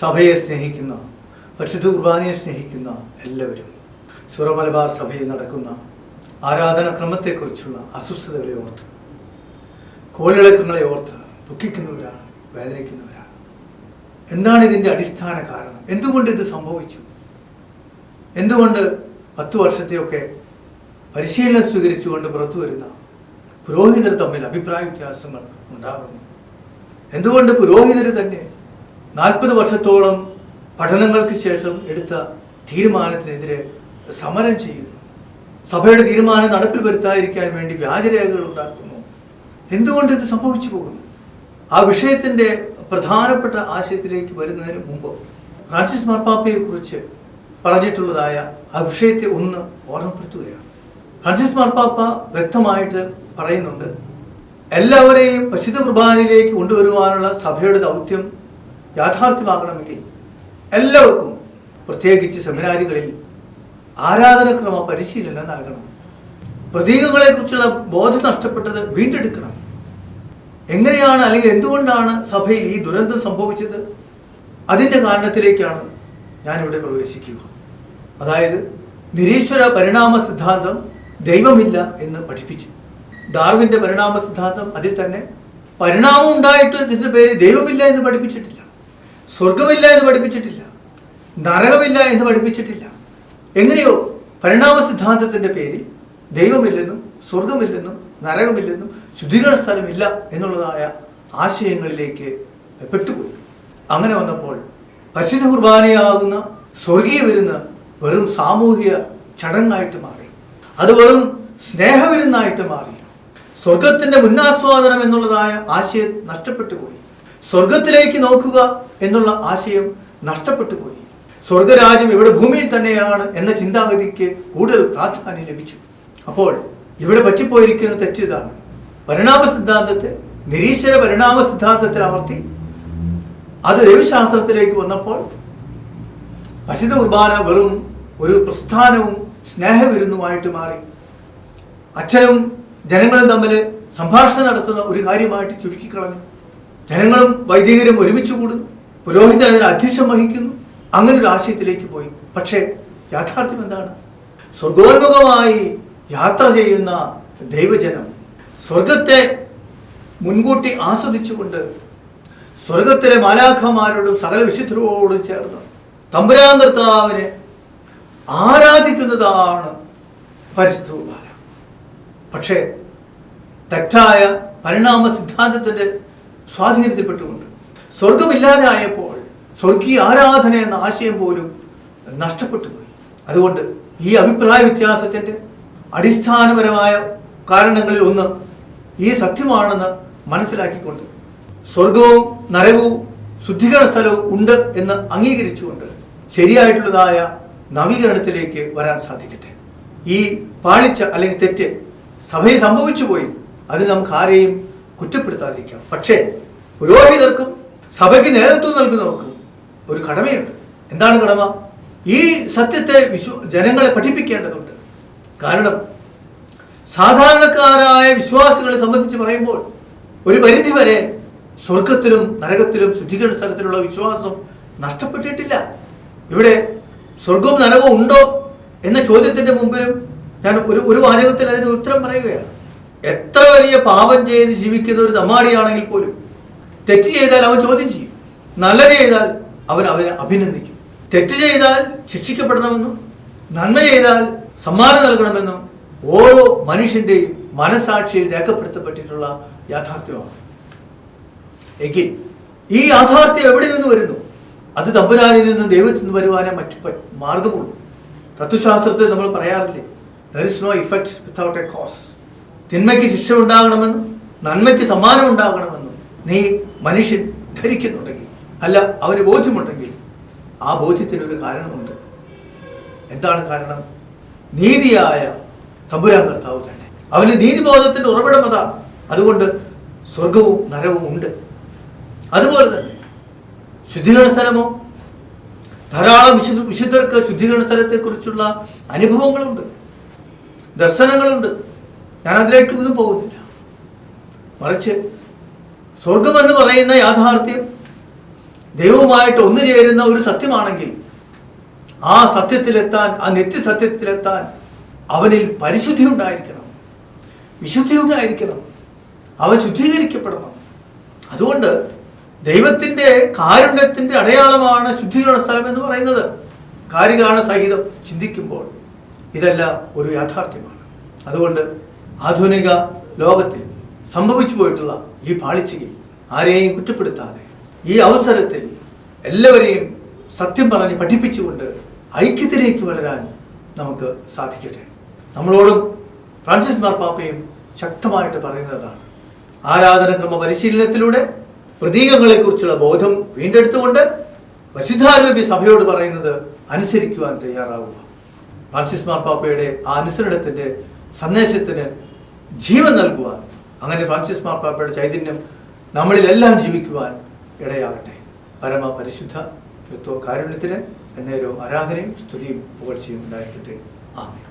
സഭയെ സ്നേഹിക്കുന്ന പരിശുദ്ധ കുർബാനയെ സ്നേഹിക്കുന്ന എല്ലാവരും സുറമലബാർ സഭയിൽ നടക്കുന്ന ആരാധനാക്രമത്തെക്കുറിച്ചുള്ള അസ്വസ്ഥതകളെ ഓർത്ത് കോളിളക്കങ്ങളെ ഓർത്ത് ദുഃഖിക്കുന്നവരാണ് വേദനിക്കുന്നവരാണ്. എന്താണ് ഇതിന്റെ അടിസ്ഥാന കാരണം? എന്തുകൊണ്ട് ഇത് സംഭവിച്ചു? എന്തുകൊണ്ട് പത്തു വർഷത്തെയൊക്കെ പരിശീലനം സ്വീകരിച്ചുകൊണ്ട് പുറത്തു വരുന്ന പുരോഹിതർ തമ്മിൽ അഭിപ്രായ വ്യത്യാസങ്ങൾ ഉണ്ടാകുന്നു? എന്തുകൊണ്ട് പുരോഹിതർ തന്നെ നാൽപ്പത് വർഷത്തോളം പഠനങ്ങൾക്ക് ശേഷം എടുത്ത തീരുമാനത്തിനെതിരെ സമരം ചെയ്യുന്നു. സഭയുടെ തീരുമാനം നടപ്പിൽ വരുത്താതിരിക്കാൻ വേണ്ടി വ്യാജരേഖകൾ ഉണ്ടാക്കുന്നു. എന്തുകൊണ്ട് ഇത് സംഭവിച്ചു പോകുന്നു? ആ വിഷയത്തിന്റെ പ്രധാനപ്പെട്ട ആശയത്തിലേക്ക് വരുന്നതിന് മുമ്പ് ഫ്രാൻസിസ് മാർപ്പാപ്പയെക്കുറിച്ച് പറഞ്ഞിട്ടുള്ളതായ ആ വിഷയത്തെ ഒന്ന് ഓർമ്മപ്പെടുത്തുകയാണ്. ഫ്രാൻസിസ് മാർപ്പാപ്പ വ്യക്തമായിട്ട് പറയുന്നുണ്ട് എല്ലാവരെയും പരിശുദ്ധ കുർബാനയിലേക്ക് കൊണ്ടുവരുവാനുള്ള സഭയുടെ ദൗത്യം യാഥാർത്ഥ്യമാകണമെങ്കിൽ എല്ലാവർക്കും പ്രത്യേകിച്ച് സെമിനാരികളിൽ ആരാധനക്രമ പരിശീലനം നൽകണം. പ്രതീകങ്ങളെക്കുറിച്ചുള്ള ബോധം നഷ്ടപ്പെട്ടത് വീണ്ടെടുക്കണം. എങ്ങനെയാണ് അല്ലെങ്കിൽ എന്തുകൊണ്ടാണ് സഭയിൽ ഈ ദുരന്തം സംഭവിച്ചത്? അതിന്റെ കാരണത്തിലേക്കാണ് ഞാനിവിടെ പ്രവേശിക്കുക. അതായത് നിരീശ്വര പരിണാമ സിദ്ധാന്തം ദൈവമില്ല എന്ന് പഠിപ്പിച്ചു. ഡാർവിന്റെ പരിണാമ സിദ്ധാന്തം അതിൽ തന്നെ പരിണാമം ഉണ്ടായിട്ട് ഇതിന്റെ പേര് ദൈവമില്ല എന്ന് പഠിപ്പിച്ചിട്ടില്ല. സ്വർഗമില്ല എന്ന് പഠിപ്പിച്ചിട്ടില്ല. നരകമില്ല എന്ന് പഠിപ്പിച്ചിട്ടില്ല. എങ്ങനെയോ പരിണാമ സിദ്ധാന്തത്തിന്റെ പേരിൽ ദൈവമില്ലെന്നും സ്വർഗമില്ലെന്നും നരകമില്ലെന്നും ശുദ്ധീകരണ സ്ഥലമില്ല എന്നുള്ളതായ ആശയങ്ങളിലേക്ക് പെട്ടുപോയി. അങ്ങനെ വന്നപ്പോൾ പരിശുദ്ധ കുർബാനയാകുന്ന സ്വർഗീയ വിരുന്ന് വെറും സാമൂഹിക ചടങ്ങായിട്ട് മാറി. അത് വെറും സ്നേഹവിരുന്നായിട്ട് മാറി. സ്വർഗത്തിന്റെ മുന്നാസ്വാദനം എന്നുള്ളതായ ആശയം നഷ്ടപ്പെട്ടു പോയി സ്വർഗത്തിലേക്ക് നോക്കുക എന്നുള്ള ആശയം നഷ്ടപ്പെട്ടു പോയി. സ്വർഗരാജ്യം ഇവിടെ ഭൂമിയിൽ തന്നെയാണ് എന്ന ചിന്താഗതിക്ക് കൂടുതൽ പ്രാധാന്യം ലഭിച്ചു. അപ്പോൾ ഇവിടെ പറ്റിപ്പോയിരിക്കുന്ന തെറ്റ് ഇതാണ്. പരിണാമ സിദ്ധാന്തത്തെ നിരീശ്വര പരിണാമ സിദ്ധാന്തത്തിൽ അമർത്തി അത് ദൈവശാസ്ത്രത്തിലേക്ക് വന്നപ്പോൾ പരിശുദ്ധ കുർബാന വെറും ഒരു പ്രസ്ഥാനവും സ്നേഹവിരുന്നുമായിട്ട് മാറി. അച്ഛനും ജനങ്ങളും തമ്മിൽ സംഭാഷണം നടത്തുന്ന ഒരു കാര്യമായിട്ട് ചുരുക്കിക്കളഞ്ഞു. ജനങ്ങളും വൈദികരും ഒരുമിച്ച് കൂടുന്നു. പുരോഹിതൻ അതിന് അധ്യക്ഷം വഹിക്കുന്നു. അങ്ങനെ ഒരു ആശയത്തിലേക്ക് പോയി. പക്ഷേ യാഥാർത്ഥ്യം എന്താണ്? സ്വർഗോന്മുഖമായി യാത്ര ചെയ്യുന്ന ദൈവജനം സ്വർഗത്തെ മുൻകൂട്ടി ആസ്വദിച്ചുകൊണ്ട് സ്വർഗത്തിലെ മാലാഖമാരോടും സകല വിശുദ്ധരോടും ചേർന്ന് തമ്പുരാൻ കർത്താവിനെ ആരാധിക്കുന്നതാണ് പരിശുദ്ധ കുർബാന പക്ഷേ തെറ്റായ പരിണാമ സിദ്ധാന്തത്തിന്റെ സ്വാധീനത്തിൽപ്പെട്ടുകൊണ്ട് സ്വർഗമില്ലാതെ ആയപ്പോൾ സ്വർഗീയ ആരാധന എന്ന ആശയം പോലും നഷ്ടപ്പെട്ടു പോയി. അതുകൊണ്ട് ഈ അഭിപ്രായ വ്യത്യാസത്തിന്റെ അടിസ്ഥാനപരമായ കാരണങ്ങളിൽ ഒന്ന് ഈ സത്യമാണെന്ന് മനസ്സിലാക്കിക്കൊണ്ട് സ്വർഗവും നരകവും ശുദ്ധീകരണ സ്ഥലവും ഉണ്ട് എന്ന് അംഗീകരിച്ചുകൊണ്ട് ശരിയായിട്ടുള്ളതായ നവീകരണത്തിലേക്ക് വരാൻ സാധിക്കട്ടെ. ഈ പാളിച്ച അല്ലെങ്കിൽ തെറ്റ് സഭയിൽ സംഭവിച്ചു പോയി അതിന് നമുക്ക് ആരെയും കുറ്റപ്പെടുത്താതിരിക്കാം. പക്ഷേ പുരോഹിതർക്കും സഭയ്ക്ക് നേതൃത്വം നൽകുന്നവർക്ക് ഒരു കടമയുണ്ട്. എന്താണ് കടമ? ഈ സത്യത്തെ വിശ്വ ജനങ്ങളെ പഠിപ്പിക്കേണ്ടതുണ്ട്. കാരണം സാധാരണക്കാരായ വിശ്വാസികളെ സംബന്ധിച്ച് പറയുമ്പോൾ ഒരു പരിധി വരെ സ്വർഗത്തിലും നരകത്തിലും ശുദ്ധീകരണ സ്ഥലത്തിലുള്ള വിശ്വാസം നഷ്ടപ്പെട്ടിട്ടില്ല. ഇവിടെ സ്വർഗവും നരകവും ഉണ്ടോ എന്ന ചോദ്യത്തിന്റെ മുമ്പിലും ഞാൻ ഒരു ഒരു വാചകത്തിൽ അതിന് ഉത്തരം പറയുകയാണ്. എത്ര വലിയ പാപം ചെയ്ത് ജീവിക്കുന്ന ഒരു തമാടിയാണെങ്കിൽ പോലും തെറ്റ് ചെയ്താൽ അവൻ ചോദ്യം ചെയ്യും. നല്ലത് ചെയ്താൽ അവൻ അവനെ അഭിനന്ദിക്കും. തെറ്റ് ചെയ്താൽ ശിക്ഷിക്കപ്പെടണമെന്നും നന്മ ചെയ്താൽ സമ്മാനം നൽകണമെന്നും ഓരോ മനുഷ്യന്റെയും മനസാക്ഷിയിൽ രേഖപ്പെടുത്തപ്പെട്ടിട്ടുള്ള യാഥാർത്ഥ്യമാണ്. എങ്കിൽ ഈ യാഥാർത്ഥ്യം എവിടെ നിന്ന് വരുന്നു? അത് തമ്പുരാനിൽ നിന്നും ദൈവത്തിൽ നിന്ന് വരുവാനേ മറ്റു മാർഗമുള്ളൂ. തത്വശാസ്ത്രത്തിൽ നമ്മൾ പറയാറില്ലേ there is no effect without a cause തിന്മയ്ക്ക് ശിക്ഷ ഉണ്ടാകണമെന്നും നന്മയ്ക്ക് സമ്മാനം ഉണ്ടാകണമെന്നും നീ മനുഷ്യൻ ധരിക്കുന്നുണ്ടെങ്കിൽ അല്ല അവന് ബോധ്യമുണ്ടെങ്കിൽ ആ ബോധ്യത്തിനൊരു കാരണമുണ്ട്. എന്താണ് കാരണം? നീതിയായ തമ്പുരാൻ കർത്താവ് തന്നെ. അവന് നീതിബോധത്തിന്റെ ഉറവിടം അതാണ് അതുകൊണ്ട് സ്വർഗവും നരവും ഉണ്ട്. അതുപോലെ തന്നെ ശുദ്ധീകരണ സ്ഥലമോ? ധാരാളം വിശുദ്ധ വിശുദ്ധർക്ക് ശുദ്ധീകരണ സ്ഥലത്തെക്കുറിച്ചുള്ള അനുഭവങ്ങളുണ്ട്. ദർശനങ്ങളുണ്ട്. ഞാൻ അതിലേക്ക് ഒന്നും പോകുന്നില്ല. മറിച്ച് സ്വർഗമെന്ന് പറയുന്ന യാഥാർത്ഥ്യം ദൈവവുമായിട്ട് ഒന്നു ചേരുന്ന ഒരു സത്യമാണെങ്കിൽ ആ സത്യത്തിലെത്താൻ ആ നിത്യസത്യത്തിലെത്താൻ അവനിൽ പരിശുദ്ധി ഉണ്ടായിരിക്കണം. വിശുദ്ധി ഉണ്ടായിരിക്കണം. അവൻ ശുദ്ധീകരിക്കപ്പെടണം. അതുകൊണ്ട് ദൈവത്തിന്റെ കാരുണ്യത്തിന്റെ അടയാളമാണ് ശുദ്ധീകരണ സ്ഥലം എന്ന് പറയുന്നത്. കാര്യകാരണ സഹിതം ചിന്തിക്കുമ്പോൾ ഇതെല്ലാം ഒരു യാഥാർത്ഥ്യമാണ്. അതുകൊണ്ട് ആധുനിക ലോകത്തിൽ സംഭവിച്ചു പോയിട്ടുള്ള ഈ പാളിച്ചയിൽ ആരെയും കുറ്റപ്പെടുത്താതെ ഈ അവസരത്തിൽ എല്ലാവരെയും സത്യം പറഞ്ഞ് പഠിപ്പിച്ചുകൊണ്ട് ഐക്യത്തിലേക്ക് വളരാൻ നമുക്ക് സാധിക്കട്ടെ. നമ്മളോടും ഫ്രാൻസിസ് മാർപ്പാപ്പയും ശക്തമായിട്ട് പറയുന്നതാണ്. ആരാധനക്രമ പരിശീലനത്തിലൂടെ പ്രതീകങ്ങളെക്കുറിച്ചുള്ള ബോധം വീണ്ടെടുത്തുകൊണ്ട് വശുദ്ധാരോഗ്യ സഭയോട് പറയുന്നത് അനുസരിക്കുവാൻ തയ്യാറാവുക. ഫ്രാൻസിസ് മാർപ്പാപ്പയുടെ ആ അനുസരണത്തിന്റെ സന്ദേശത്തിന് ജീവൻ നൽകുവാൻ അങ്ങനെ ഫ്രാൻസിസ് മാർപ്പാപ്പയുടെ ചൈതന്യം നമ്മളിലെല്ലാം ജീവിക്കുവാൻ ഇടയാകട്ടെ. പരമ പരിശുദ്ധ തൃത്വ കാരുണ്യത്തിന് എന്നേരോ ആരാധനയും സ്തുതിയും പുകഴ്ചയും ഉണ്ടായിരിക്കട്ടെ. ആമേൻ.